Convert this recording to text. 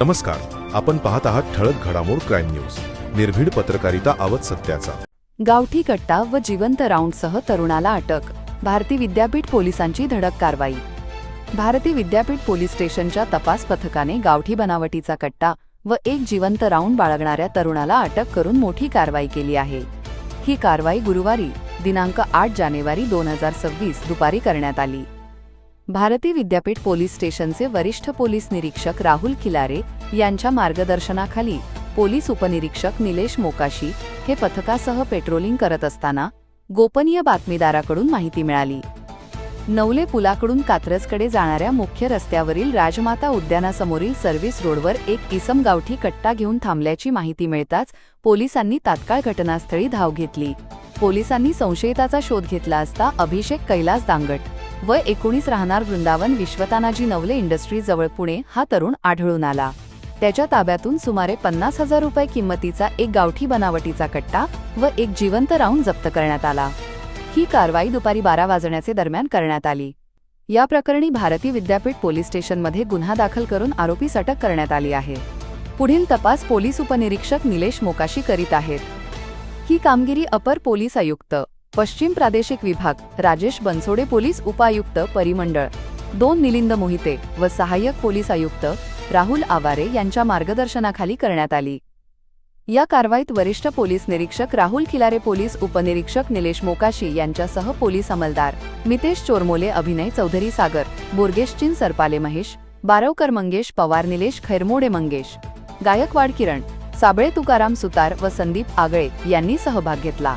नमस्कार आपण पाहत आहात ठळक घडामोड क्राईम न्यूज. निर्भीड पत्रकारिता आवत सत्याचा. गावठी कट्टा व जिवंत राऊंडसह तरुणाला अटक. भारती विद्यापीठ पोलिसांची धडक कारवाई. भारती विद्यापीठ पोलीस स्टेशनच्या तपास पथकाने गावठी बनावटीचा कट्टा व एक जिवंत राऊंड बाळगणाऱ्या तरुणाला अटक करून मोठी कारवाई केली आहे. ही कारवाई गुरुवारी दिनांक आठ जानेवारी दोन हजार सव्वीस दुपारी करण्यात आली. भारती विद्यापीठ पोलीस स्टेशनचे वरिष्ठ पोलीस निरीक्षक राहुल खिलारे यांच्या मार्गदर्शनाखाली पोलीस उपनिरीक्षक निलेश मोकाशी हे पथकासह पेट्रोलिंग करत असताना गोपनीय बातमीदाराकडून माहिती मिळाली. नवले पुलाकडून कात्रजकडे जाणाऱ्या मुख्य रस्त्यावरील राजमाता उद्यानासमोरील सर्व्हिस रोडवर एक इसम गावठी कट्टा घेऊन थांबल्याची माहिती मिळताच पोलिसांनी तात्काळ घटनास्थळी धाव घेतली. पोलिसांनी संशयिताचा शोध घेतला असता अभिषेक कैलास दांगट व एकोणीस राहणार वृंदावन विश्वतानाजी नवले इंडस्ट्री जवळ पुणे हा तरुण आढळून आला. त्याच्या ताब्यातून सुमारे पन्नास हजार रुपये किंमतीचा एक गावठी बनावटीचा कट्टा व एक जिवंत राऊंड जप्त करण्यात आला. ही कारवाई दुपारी बारा वाजण्याचे दरम्यान करण्यात आली. या प्रकरणी भारती विद्यापीठ पोलीस स्टेशनमध्ये गुन्हा दाखल करून आरोपीस अटक करण्यात आली आहे. पुढील तपास पोलीस उपनिरीक्षक निलेश मोकाशी करीत आहेत. ही कामगिरी अपर पोलीस आयुक्त पश्चिम प्रादेशिक विभाग राजेश बनसोडे पोलीस उपायुक्त परिमंडळ. दोन मिलिंद मोहिते व सहाय्यक पोलीस आयुक्त राहुल आवारे यांच्या मार्गदर्शनाखाली करण्यात आली. या कारवाईत वरिष्ठ पोलीस निरीक्षक राहुल खिलारे पोलीस उपनिरीक्षक निलेश मोकाशी यांच्यासह पोलीस अंमलदार मितेश चोरमोले अभिनय चौधरी सागर बोर्गेशचिन सरपाले महेश बारवकर मंगेश पवार निलेश खैरमोडे मंगेश गायकवाड किरण साबळे तुकाराम सुतार व संदीप आगळे यांनी सहभाग घेतला.